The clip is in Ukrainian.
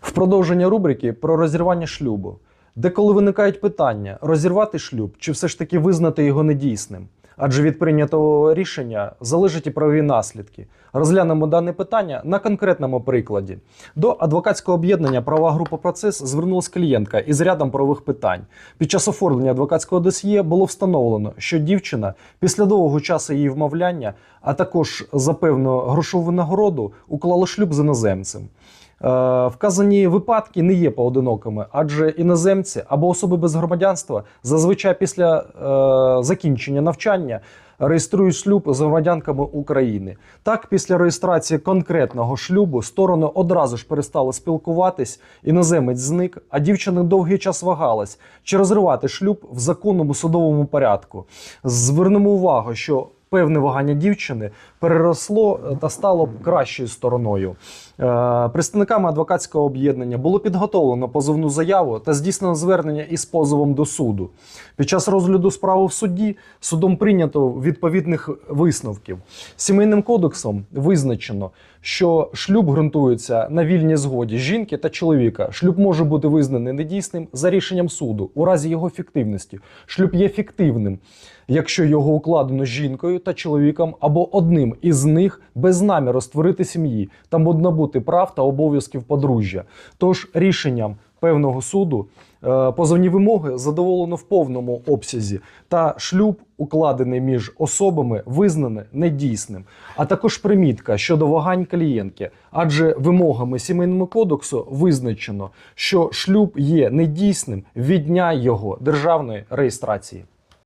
В продовження рубрики про розірвання шлюбу. Деколи виникають питання: розірвати шлюб чи все ж таки визнати його недійсним? Адже від прийнятого рішення залежать і правові наслідки. Розглянемо дане питання на конкретному прикладі. До адвокатського об'єднання Права група процес звернулася клієнтка із рядом правових питань. Під час оформлення адвокатського досьє було встановлено, що дівчина після довгого часу її вмовляння, а також за певну грошову винагороду, уклала шлюб з іноземцем. Е, Вказані випадки не є поодинокими, адже іноземці або особи без громадянства зазвичай після е, закінчення навчання реєструють шлюб з громадянками України. Так, після реєстрації конкретного шлюбу сторони одразу ж перестали спілкуватись, іноземець зник, а дівчина довгий час вагалась, чи розривати шлюб в законному судовому порядку. Звернемо увагу, що певне вагання дівчини переросло е, та стало кращою стороною. Е, Представниками адвокатського об'єднання було підготовлено позовну заяву та здійснено звернення із позовом до суду. Під час розгляду справи в суді судом прийнято відповідних висновків. Сімейним кодексом визначено, що шлюб ґрунтується на вільній згоді жінки та чоловіка. Шлюб може бути визнаний недійсним за рішенням суду у разі його фіктивності. Шлюб є фіктивним, якщо його укладено з жінкою та чоловіком або одним із них без наміру створити сім'ї та набути прав та обов'язків подружжя. Тож рішенням певного суду е, позовні вимоги задоволено в повному обсязі, та шлюб, укладений між особами, визнаний недійсним. А також примітка щодо вагань клієнтки, адже вимогами сімейного кодексу визначено, що шлюб є недійсним від дня його державної реєстрації.